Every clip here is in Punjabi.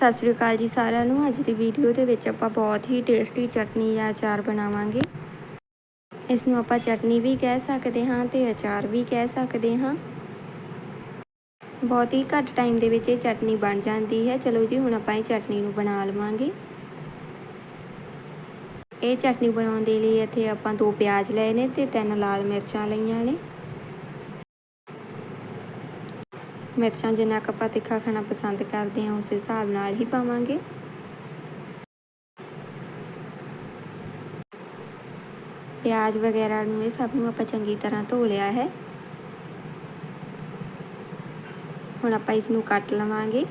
ਸਤਿ ਸ਼੍ਰੀ ਅਕਾਲ ਜੀ ਸਾਰਿਆਂ ਨੂੰ। ਅੱਜ ਦੀ ਵੀਡੀਓ ਦੇ ਵਿੱਚ ਆਪਾਂ ਬਹੁਤ ਹੀ ਟੇਸਟੀ ਚਟਨੀ ਜਾਂ ਅਚਾਰ ਬਣਾਵਾਂਗੇ। ਇਸ ਨੂੰ ਆਪਾਂ ਚਟਨੀ ਵੀ ਕਹਿ ਸਕਦੇ ਹਾਂ ਤੇ ਅਚਾਰ ਵੀ ਕਹਿ ਸਕਦੇ ਹਾਂ। ਬਹੁਤ ਹੀ ਘੱਟ ਟਾਈਮ ਦੇ ਵਿੱਚ ਇਹ ਚਟਨੀ ਬਣ ਜਾਂਦੀ ਹੈ। ਚਲੋ ਜੀ, ਹੁਣ ਆਪਾਂ ਇਹ ਚਟਨੀ ਨੂੰ ਬਣਾ ਲਵਾਂਗੇ। ਇਹ ਚਟਨੀ ਬਣਾਉਣ ਦੇ ਲਈ ਇੱਥੇ ਆਪਾਂ ਦੋ ਪਿਆਜ਼ ਲਏ ਨੇ ਤੇ ਤਿੰਨ ਲਾਲ ਮਿਰਚਾਂ ਲਈਆਂ ਨੇ। ਮਿਰਚਾਂ ਜਿੰਨਾ ਕੁ ਆਪਾਂ ਤਿੱਖਾ ਖਾਣਾ ਪਸੰਦ ਕਰਦੇ ਹਾਂ, ਉਸ ਹਿਸਾਬ ਨਾਲ ਹੀ ਪਾਵਾਂਗੇ। ਪਿਆਜ਼ ਵਗੈਰਾ ਨੂੰ ਇਹ ਸਭ ਨੂੰ ਆਪਾਂ ਚੰਗੀ ਤਰ੍ਹਾਂ ਧੋ ਲਿਆ ਹੈ। ਹੁਣ ਆਪਾਂ ਇਸ ਨੂੰ ਕੱਟ ਲਵਾਂਗੇ।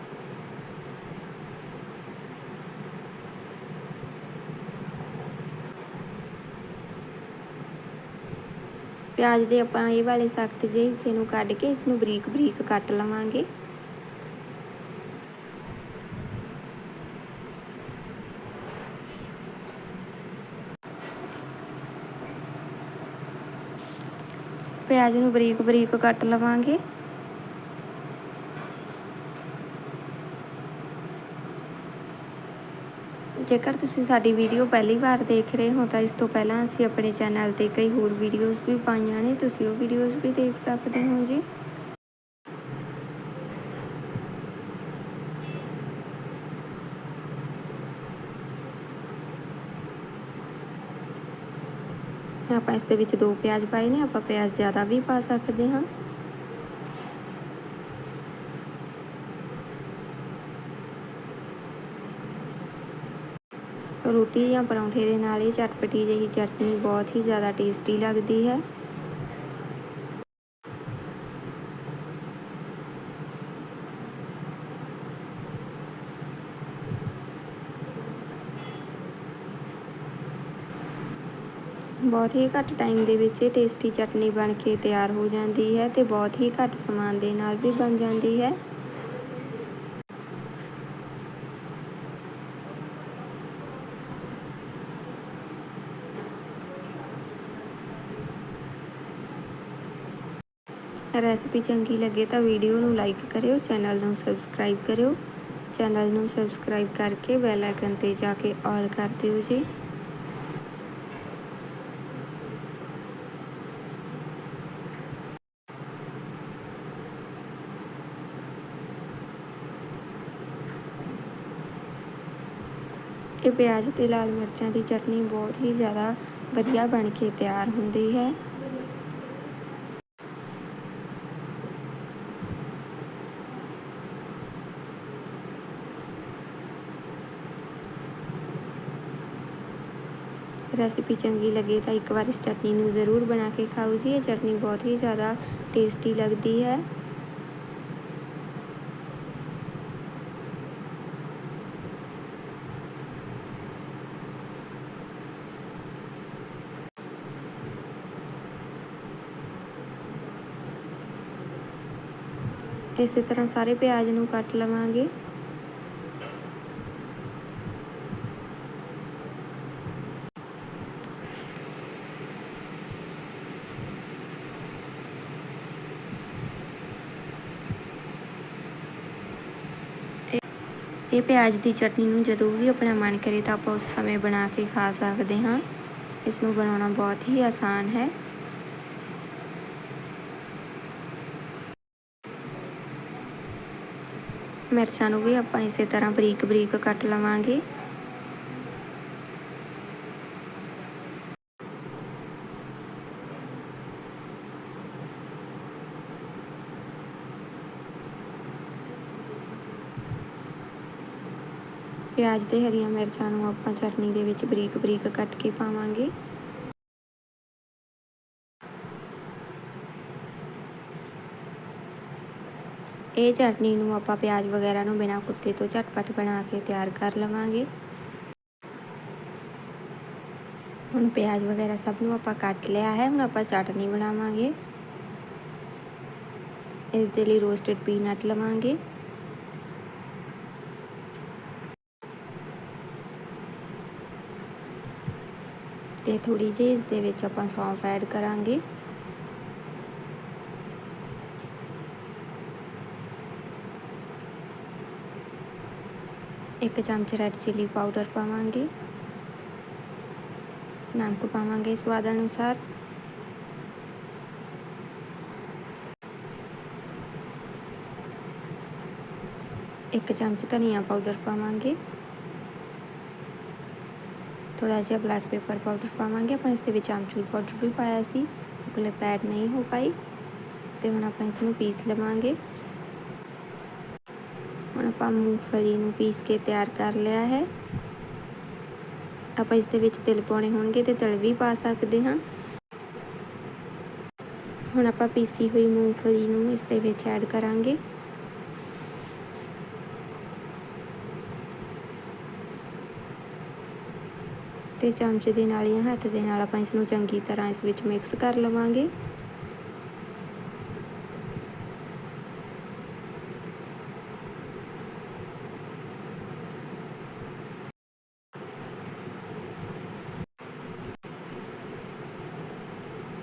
ਪਿਆਜ਼ ਦੇ ਆਪਾਂ ਇਹ ਵਾਲੇ ਸਖਤ ਜਿਹੇ ਹਿੱਸੇ ਨੂੰ ਕੱਢ ਕੇ ਇਸ ਨੂੰ ਬਰੀਕ ਬਰੀਕ ਕੱਟ ਲਵਾਂਗੇ। ਪਿਆਜ਼ ਨੂੰ ਬਰੀਕ ਬਰੀਕ ਕੱਟ ਲਵਾਂਗੇ। ਜੇਕਰ ਤੁਸੀਂ ਸਾਡੀ ਵੀਡੀਓ ਪਹਿਲੀ ਵਾਰ ਦੇਖ ਰਹੇ ਹੋ ਤਾਂ ਇਸ ਤੋਂ ਪਹਿਲਾਂ ਅਸੀਂ ਆਪਣੇ ਚੈਨਲ ਤੇ ਕਈ ਹੋਰ ਵੀਡੀਓਜ਼ ਵੀ ਪਾਈਆਂ ਨੇ। ਤੁਸੀਂ ਉਹ ਵੀਡੀਓਜ਼ ਵੀ ਦੇਖ ਸਕਦੇ ਹੋ ਜੀ। ਆਪਾਂ ਇਸ ਦੇ ਵਿੱਚ ਦੋ ਪਿਆਜ਼ ਪਾਏ ਨੇ। ਆਪਾਂ ਪਿਆਜ਼ ਜ਼ਿਆਦਾ ਵੀ ਪਾ ਸਕਦੇ ਹਾਂ। ਰੋਟੀ ਜਾਂ ਪਰੌਂਠੇ ਦੇ ਨਾਲ ਇਹ ਚਟਪਟੀ ਜਿਹੀ ਚਟਨੀ ਬਹੁਤ ਹੀ ਜ਼ਿਆਦਾ ਟੇਸਟੀ ਲੱਗਦੀ ਹੈ। ਬਹੁਤ ਹੀ ਘੱਟ ਟਾਈਮ ਦੇ ਵਿੱਚ ਇਹ ਟੇਸਟੀ ਚਟਨੀ ਬਣ ਕੇ ਤਿਆਰ ਹੋ ਜਾਂਦੀ ਹੈ ਤੇ ਬਹੁਤ ਹੀ ਘੱਟ ਸਮਾਨ ਦੇ ਨਾਲ ਵੀ ਬਣ ਜਾਂਦੀ ਹੈ। ਰੈਸਪੀ ਚੰਗੀ ਲੱਗੇ ਤਾਂ ਵੀਡੀਓ ਨੂੰ ਲਾਈਕ ਕਰਿਓ, ਚੈਨਲ ਨੂੰ ਸਬਸਕ੍ਰਾਈਬ ਕਰਿਓ। ਚੈਨਲ ਨੂੰ ਸਬਸਕ੍ਰਾਈਬ ਕਰਕੇ ਬੈਲ ਆਈਕਨ ਤੇ ਜਾ ਕੇ ਆਲ ਕਰ ਦਿਓ ਜੀ। ਇਹ ਪਿਆਜ਼ ਤੇ ਲਾਲ ਮਿਰਚਾਂ ਦੀ ਚਟਨੀ ਬਹੁਤ ਹੀ ਜ਼ਿਆਦਾ ਵਧੀਆ ਬਣ ਕੇ ਤਿਆਰ ਹੁੰਦੀ ਹੈ। ਰੈਸਿਪੀ ਚੰਗੀ ਲੱਗੇ ਤਾਂ ਇੱਕ ਵਾਰ ਇਸ ਚਟਨੀ ਨੂੰ ਜ਼ਰੂਰ ਬਣਾ ਕੇ ਖਾਓ ਜੀ। ਇਹ ਚਟਨੀ ਬਹੁਤ ਹੀ ਜ਼ਿਆਦਾ ਟੇਸਟੀ ਲੱਗਦੀ ਹੈ। ਇਸੇ ਤਰ੍ਹਾਂ ਸਾਰੇ ਪਿਆਜ਼ ਨੂੰ ਕੱਟ ਲਵਾਂਗੇ। ਇਹ ਪਿਆਜ਼ ਦੀ ਚਟਨੀ ਨੂੰ ਜਦੋਂ ਵੀ ਆਪਣਾ ਮਨ ਕਰੇ ਤਾਂ ਆਪਾਂ ਉਸ ਸਮੇਂ ਬਣਾ ਕੇ ਖਾ ਸਕਦੇ ਹਾਂ। ਇਸ ਨੂੰ ਬਣਾਉਣਾ ਬਹੁਤ ਹੀ ਆਸਾਨ ਹੈ। ਮਿਰਚਾਂ ਨੂੰ ਵੀ ਆਪਾਂ ਇਸੇ ਤਰ੍ਹਾਂ ਬਰੀਕ ਬਰੀਕ ਕੱਟ ਲਵਾਂਗੇ। ਪਿਆਜ਼ ਤੇ ਹਰੀਆਂ ਮਿਰਚਾਂ ਨੂੰ ਆਪਾਂ ਚਟਨੀ ਦੇ ਵਿੱਚ ਬਰੀਕ ਬਰੀਕ ਕੱਟ ਕੇ ਪਾਵਾਂਗੇ। ਇਹ ਚਟਨੀ ਨੂੰ ਆਪਾਂ ਪਿਆਜ਼ ਵਗੈਰਾ ਨੂੰ ਬਿਨਾਂ ਕੁੱਤੇ ਤੋਂ ਝਟਪਟ ਬਣਾ ਕੇ ਤਿਆਰ ਕਰ ਲਵਾਂਗੇ। ਹੁਣ ਪਿਆਜ਼ ਵਗੈਰਾ ਸਭ ਨੂੰ ਆਪਾਂ ਕੱਟ ਲਿਆ ਹੈ, ਹੁਣ ਆਪਾਂ ਚਟਨੀ ਬਣਾਵਾਂਗੇ। ਇਸ ਦੇ ਲਈ ਰੋਸਟਡ ਪੀਨਟ ਲਵਾਂਗੇ। ਤੇ ਥੋੜੀ ਜਿਹੀ ਇਸ ਦੇ ਵਿੱਚ ਆਪਾਂ ਸੌਂਫ ਐਡ ਕਰਾਂਗੇ। ਇੱਕ ਚਮਚ ਰੈੱਡ ਚਿੱਲੀ ਪਾਊਡਰ ਪਾਵਾਂਗੇ। ਨਮਕ ਪਾਵਾਂਗੇ ਸਵਾਦ ਅਨੁਸਾਰ। ਇੱਕ ਚਮਚ ਧਨੀਆ ਪਾਊਡਰ ਪਾਵਾਂਗੇ। ਥੋੜਾ ਜਿਹਾ ਬਲੈਕ ਪੇਪਰ ਪਾਊਡਰ ਪਾਵਾਂਗੇ ਆਪਾਂ ਇਸ ਦੇ ਵਿੱਚ ਆਮਚੂਰ ਪਾਊਡਰ ਵੀ ਪਾਇਆ ਸੀ ਕੋਲੇ ਪੈਡ ਨਹੀਂ ਹੋ ਪਾਈ ਤੇ ਹੁਣ ਆਪਾਂ ਇਸ ਨੂੰ ਪੀਸ ਲਵਾਂਗੇ ਹੁਣ ਆਪਾਂ ਮੂੰਗਫਲੀ ਨੂੰ ਪੀਸ ਕੇ ਤਿਆਰ ਕਰ ਲਿਆ ਹੈ ਆਪਾਂ ਇਸ ਦੇ ਵਿੱਚ ਤਿਲ ਪਾਉਣੇ ਹੋਣਗੇ ਤੇ ਤਿਲ ਵੀ ਪਾ ਸਕਦੇ ਹਾਂ ਹੁਣ ਆਪਾਂ ਪੀਸੀ ਹੋਈ ਮੂੰਗਫਲੀ ਨੂੰ ਇਸ ਦੇ ਵਿੱਚ ਐਡ ਕਰਾਂਗੇ ਤੇ ਚਮਚ ਦੇ ਨਾਲ ਜਾਂ ਹੱਥ ਦੇ ਨਾਲ ਆਪਾਂ ਇਸ ਨੂੰ ਚੰਗੀ ਤਰ੍ਹਾਂ ਇਸ ਵਿੱਚ ਮਿਕਸ ਕਰ ਲਵਾਂਗੇ।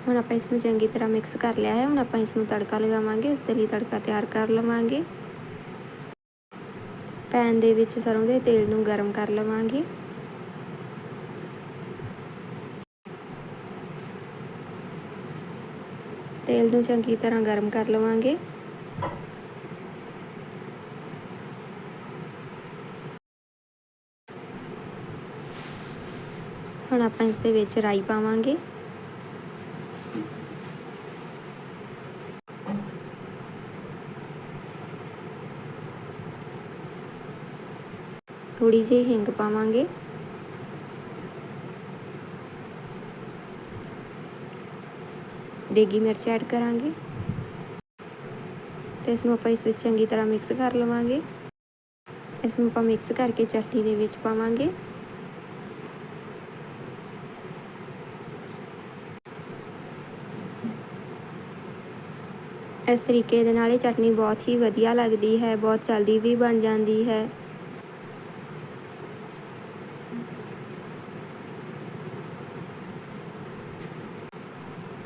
ਹੁਣ ਆਪਾਂ ਇਸ ਨੂੰ ਚੰਗੀ ਤਰ੍ਹਾਂ ਮਿਕਸ ਕਰ ਲਿਆ ਹੈ। ਹੁਣ ਆਪਾਂ ਇਸ ਨੂੰ ਤੜਕਾ ਲਗਾਵਾਂਗੇ। ਉਸ ਦੇ ਲਈ ਤੜਕਾ ਤਿਆਰ ਕਰ ਲਵਾਂਗੇ। ਪੈਨ ਦੇ ਵਿੱਚ ਸਰੋਂ ਦੇ ਤੇਲ ਨੂੰ ਗਰਮ ਕਰ ਲਵਾਂਗੇ। ਤੇਲ ਨੂੰ ਚੰਗੀ ਤਰ੍ਹਾਂ ਗਰਮ ਕਰ ਲਵਾਂਗੇ। ਹੁਣ ਆਪਾਂ ਇਸ ਦੇ ਵਿੱਚ ਰਾਈ ਪਾਵਾਂਗੇ। ਥੋੜੀ ਜਿਹੀ ਹਿੰਗ ਪਾਵਾਂਗੇ। ਦੇਗੀ ਮਿਰਚ ਐਡ ਕਰਾਂਗੇ। ਤੇ ਇਸ ਨੂੰ ਆਪਾਂ ਇਸ ਵਿੱਚ ਚੰਗੀ ਤਰ੍ਹਾਂ ਮਿਕਸ ਕਰ ਲਵਾਂਗੇ। ਇਸ ਨੂੰ ਆਪਾਂ ਮਿਕਸ ਕਰਕੇ ਚਟਨੀ ਦੇ ਵਿੱਚ ਪਾਵਾਂਗੇ। ਇਸ ਤਰੀਕੇ ਦੇ ਨਾਲ ਇਹ ਚਟਨੀ ਬਹੁਤ ਹੀ ਵਧੀਆ ਲੱਗਦੀ ਹੈ, ਬਹੁਤ ਜਲਦੀ ਵੀ ਬਣ ਜਾਂਦੀ ਹੈ।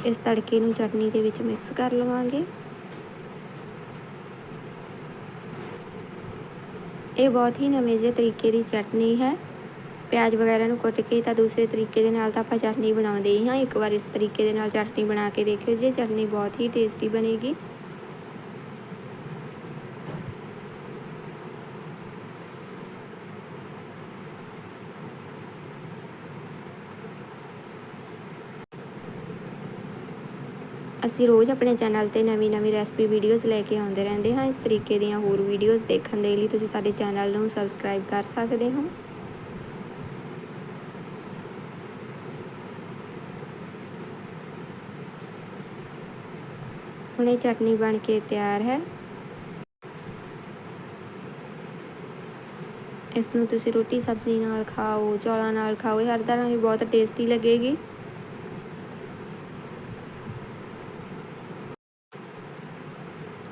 ਇਸ ਤੜਕੇ ਨੂੰ ਚਟਨੀ ਦੇ ਵਿੱਚ ਮਿਕਸ ਕਰ ਲਵਾਂਗੇ। ਇਹ ਬਹੁਤ ਹੀ ਨਵੇਂ ਜਿਹੇ ਤਰੀਕੇ ਦੀ ਚਟਨੀ ਹੈ। ਪਿਆਜ਼ ਵਗੈਰਾ ਨੂੰ ਕੁੱਟ ਕੇ ਤਾਂ ਦੂਸਰੇ ਤਰੀਕੇ ਦੇ ਨਾਲ ਤਾਂ ਆਪਾਂ ਚਟਨੀ ਬਣਾਉਂਦੇ ਹੀ ਹਾਂ। ਇੱਕ ਵਾਰ ਇਸ ਤਰੀਕੇ ਦੇ ਨਾਲ ਚਟਨੀ ਬਣਾ ਕੇ ਦੇਖਿਓ, ਜੀ ਚਟਨੀ ਬਹੁਤ ਹੀ ਟੇਸਟੀ ਬਣੇਗੀ। ਅਸੀਂ ਰੋਜ਼ ਆਪਣੇ ਚੈਨਲ ਤੇ ਨਵੀਂ-ਨਵੀਂ ਰੈਸਪੀ ਵੀਡੀਓਜ਼ ਲੈ ਕੇ ਆਉਂਦੇ ਰਹਿੰਦੇ ਹਾਂ। ਇਸ ਤਰੀਕੇ ਦੀਆਂ ਹੋਰ ਵੀਡੀਓਜ਼ ਦੇਖਣ ਦੇ ਲਈ ਤੁਸੀਂ ਸਾਡੇ ਚੈਨਲ ਨੂੰ ਸਬਸਕ੍ਰਾਈਬ ਕਰ ਸਕਦੇ ਹੋ। ਹੁਣ ਇਹ ਚਟਨੀ ਬਣ ਕੇ ਤਿਆਰ ਹੈ। ਇਸ ਨੂੰ ਤੁਸੀਂ ਰੋਟੀ ਸਬਜ਼ੀ ਨਾਲ ਖਾਓ, ਚੌਲਾਂ ਨਾਲ ਖਾਓ ਹਰ ਤਰ੍ਹਾਂ ਹੀ ਬਹੁਤ ਟੇਸਟੀ ਲੱਗੇਗੀ।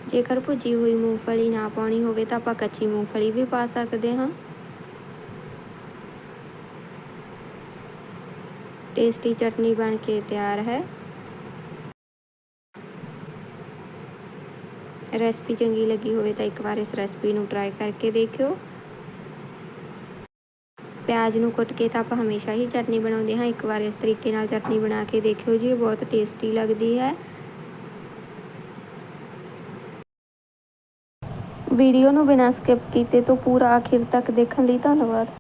ਜੇਕਰ ਭੁੱਜੀ ਹੋਈ ਮੂੰਗਫਲੀ ਨਾ ਪਾਉਣੀ ਹੋਵੇ ਤਾਂ ਆਪਾਂ ਕੱਚੀ ਮੂੰਗਫਲੀ ਵੀ ਪਾ ਸਕਦੇ ਹਾਂ। ਟੇਸਟੀ ਚਟਨੀ ਬਣ ਕੇ ਤਿਆਰ ਹੈ। ਰੈਸਪੀ ਚੰਗੀ ਲੱਗੀ ਹੋਵੇ ਤਾਂ ਇੱਕ ਵਾਰ ਇਸ ਰੈਸਪੀ ਨੂੰ ਟਰਾਈ ਕਰਕੇ ਦੇਖਿਓ। ਪਿਆਜ਼ ਨੂੰ ਕੁੱਟ ਕੇ ਤਾਂ ਆਪਾਂ ਹਮੇਸ਼ਾ ਹੀ ਚਟਨੀ ਬਣਾਉਂਦੇ ਹਾਂ। ਇੱਕ ਵਾਰ ਇਸ ਤਰੀਕੇ ਨਾਲ ਚਟਨੀ ਬਣਾ ਕੇ ਦੇਖਿਓ ਜੀ ਬਹੁਤ ਟੇਸਟੀ ਲੱਗਦੀ ਹੈ। ਵੀਡੀਓ ਨੂੰ ਬਿਨਾਂ ਸਕਿਪ ਕੀਤੇ ਤੋਂ ਪੂਰਾ ਆਖਿਰ ਤੱਕ ਦੇਖਣ ਲਈ ਧੰਨਵਾਦ।